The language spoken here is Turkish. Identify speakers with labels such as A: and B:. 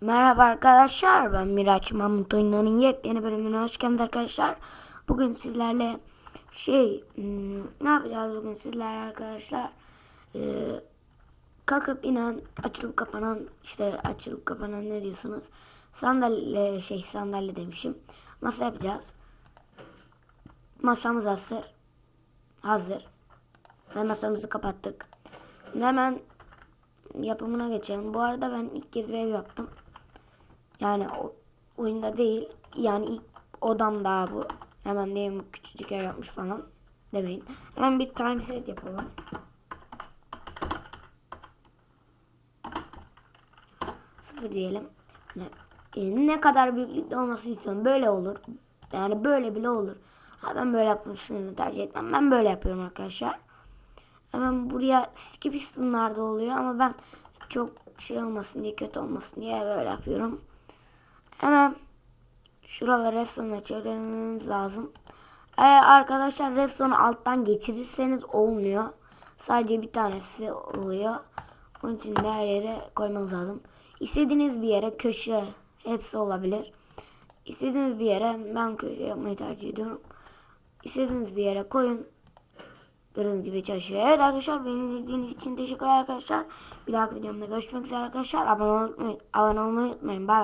A: Merhaba arkadaşlar ben Miraç Mahmut oyunlarının yepyeni bölümüne hoş geldiniz arkadaşlar. Bugün sizlerle şey hmm, ne yapacağız bugün sizlerle arkadaşlar ee, kalkıp inen açılıp kapanan işte açılıp kapanan ne diyorsunuz sandalye şey sandalye demişim masa yapacağız. Masamız hazır hazır ve masamızı kapattık. Hemen yapımına geçelim. Bu arada ben ilk kez bir ev yaptım. Yani o, oyunda değil. Yani ilk odam daha bu. Hemen diyeyim küçücük ev yapmış falan demeyin. Hemen bir time set yapalım. Sıfır diyelim. Ne, e, ne kadar büyüklükte olmasını istiyorum. Böyle olur. Yani böyle bile olur. Ha, ben böyle yapmasını tercih etmem. Ben böyle yapıyorum arkadaşlar. Hemen buraya ski pistonlarda oluyor ama ben çok şey olmasın diye kötü olmasın diye böyle yapıyorum. Hemen şuralara restoran açmamız lazım. Eğer arkadaşlar restoranı alttan geçirirseniz olmuyor. Sadece bir tanesi oluyor. Onun için de her yere koymanız lazım. İstediğiniz bir yere köşe hepsi olabilir. İstediğiniz bir yere ben köşe yapmayı tercih ediyorum. İstediğiniz bir yere koyun. Gördüğünüz gibi çalışıyor. Evet arkadaşlar beni izlediğiniz için teşekkürler arkadaşlar. Bir dahaki videomda görüşmek üzere arkadaşlar. Abone olmayı, abone olmayı unutmayın. Bay.